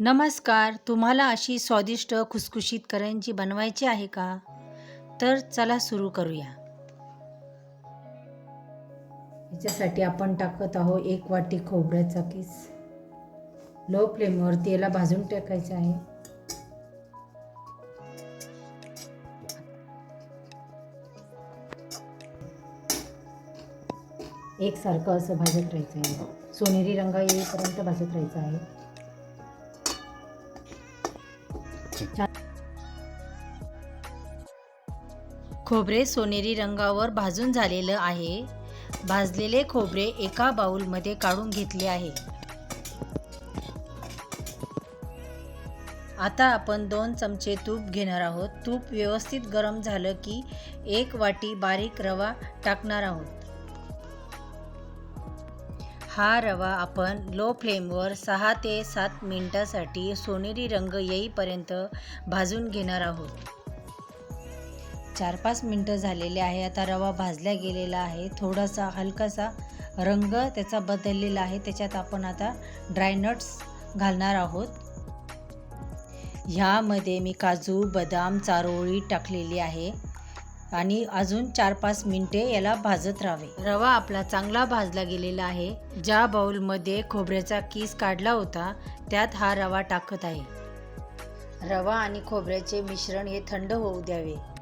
नमस्कार तुम्हाला अशी स्वादिष्ट खुसखुशीत करंजी बनवायची आहे का? तर चला सुरू करूया. याच्यासाठी आपण टाकत आहोत एक वाटी खोबऱ्याचा किस लो फ्लेमवरती याला भाजून टाकायचं आहे. एकसारखं असं भाजत राहायचं आहे. सोनेरी रंग येईपर्यंत भाजत राहायचं आहे. खोबरे सोनेरी रंगावर भाजून झालेलं आहे. भाजलेले खोबरे एका बाउलमध्ये काढून घेतले आहे. आता आपण दोन चमचे तूप घेणार आहोत. तूप व्यवस्थित गरम झालं की एक वाटी बारीक रवा टाकणार आहोत. हा रवा आपण लो फ्लेमवर सहा ते सात मिनटासाठी सोनेरी रंग येईपर्यंत भाजून घेणार आहोत. चार पाच मिनटं झालेले आहे. आता रवा भाजला गेलेला आहे. थोडासा हलकासा रंग त्याचा बदललेला आहे. त्याच्यात आपण आता ड्रायनट्स घालणार आहोत. ह्यामध्ये मी काजू बदाम चारोळी टाकलेली आहे. आणि अजून चार पाच मिनिटे याला भाजत राहावे. रवा आपला चांगला भाजला गेलेला आहे. ज्या बाउलमध्ये खोबऱ्याचा किस काढला होता त्यात हा रवा टाकत आहे. रवा आणि खोबऱ्याचे मिश्रण हे थंड होऊ द्यावे.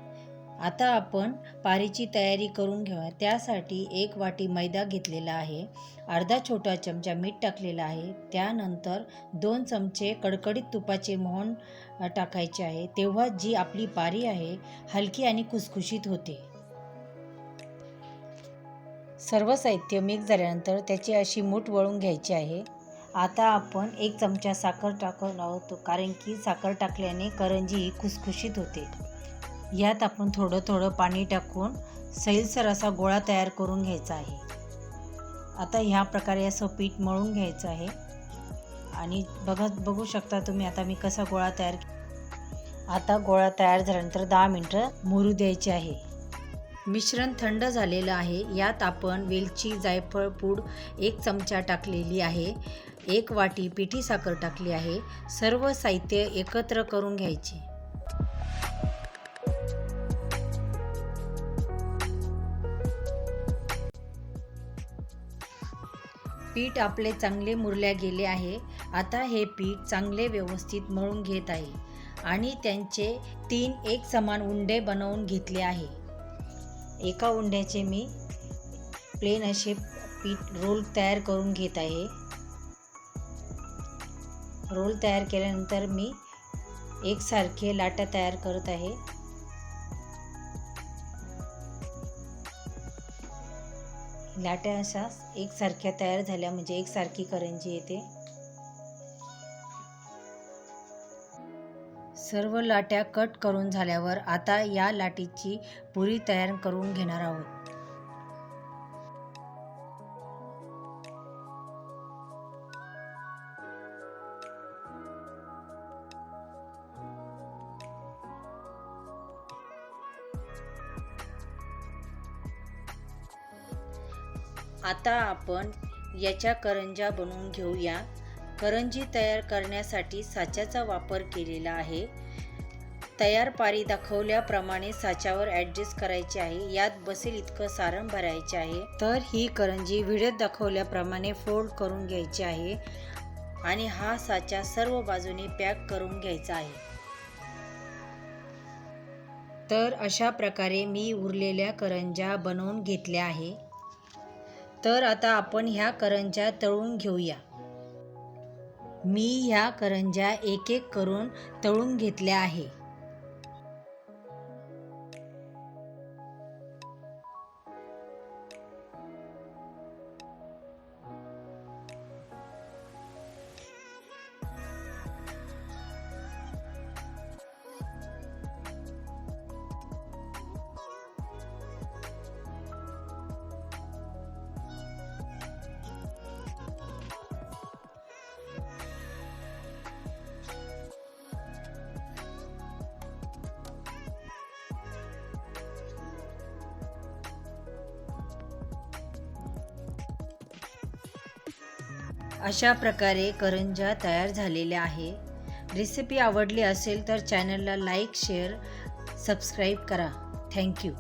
आता आपण पारीची तयारी करून घेऊया. त्यासाठी एक वाटी मैदा घेतलेला आहे. अर्धा छोटा चमचा मीठ टाकलेला आहे. त्यानंतर दोन चमचे कडकडीत तुपाचे मोहन टाकायचे आहे. तेव्हा जी आपली पारी आहे हलकी आणि खुसखुशीत होते. सर्व साहित्य मिक्स झाल्यानंतर त्याची अशी मूठ वळून घ्यायची आहे. आता आपण एक चमचा साखर टाकून आहोत कारण की साखर टाकल्याने करंजी ही खुसखुशीत होते. यात आपण थोडं थोडं पाणी टाकून सैलसर असा गोळा तयार करून घ्यायचा आहे. आता ह्या प्रकारे असं पीठ मळून घ्यायचं आहे. आणि बघत बघू शकता तुम्ही आता मी कसा गोळा तयार आता गोळा तयार झाल्यानंतर दहा मिनटं मुरू द्यायचे आहे. मिश्रण थंड झालेलं आहे. यात आपण वेलची जायफळ पूड एक चमचा टाकलेली आहे. एक वाटी पिठी साखर टाकली आहे. सर्व साहित्य एकत्र करून घ्यायचे. पीठ आपले चांगले मुरल्या गेले आहे. आता हे पीठ चांगले व्यवस्थित मळून घेत आहे. आणि त्यांचे तीन एक समान उंडे बनवून घेतले आहे. एका उंड्याचे मी प्लेन असे पीठ रोल तयार करून घेत आहे. रोल तयार केल्यानंतर मी एकसारखे लाटा तयार करत आहे. लाट्या अशा एकसारख्या तयार झाल्या म्हणजे एकसारखी करंजी येते. सर्व लाट्या कट करून झाल्यावर आता या लाटीची पुरी तयार करून घेणार आहोत. आता आपण याच्या करंजा बनवून घेऊया. करंजी तयार करण्यासाठी साच्याचा वापर केलेला आहे. तयार पारी दाखवल्याप्रमाणे साच्यावर ॲडजस्ट करायचे आहे. यात बसेल इतकं सारण भरायचे आहे. तर ही करंजी व्हिडिओत दाखवल्याप्रमाणे फोल्ड करून घ्यायची आहे आणि हा साचा सर्व बाजूने पॅक करून घ्यायचा आहे. तर अशा प्रकारे मी उरलेल्या करंजा बनवून घेतल्या आहे. तर आता आपण ह्या करंज्या तळून घेऊया. मी ह्या करंज्या एक एक करून तळून घेतल्या आहे. अशा प्रकारे करंजा तयार झालेल्या आहे. रेसिपी आवडली असेल तर चॅनलला लाईक शेअर सबस्क्राईब करा. Thank you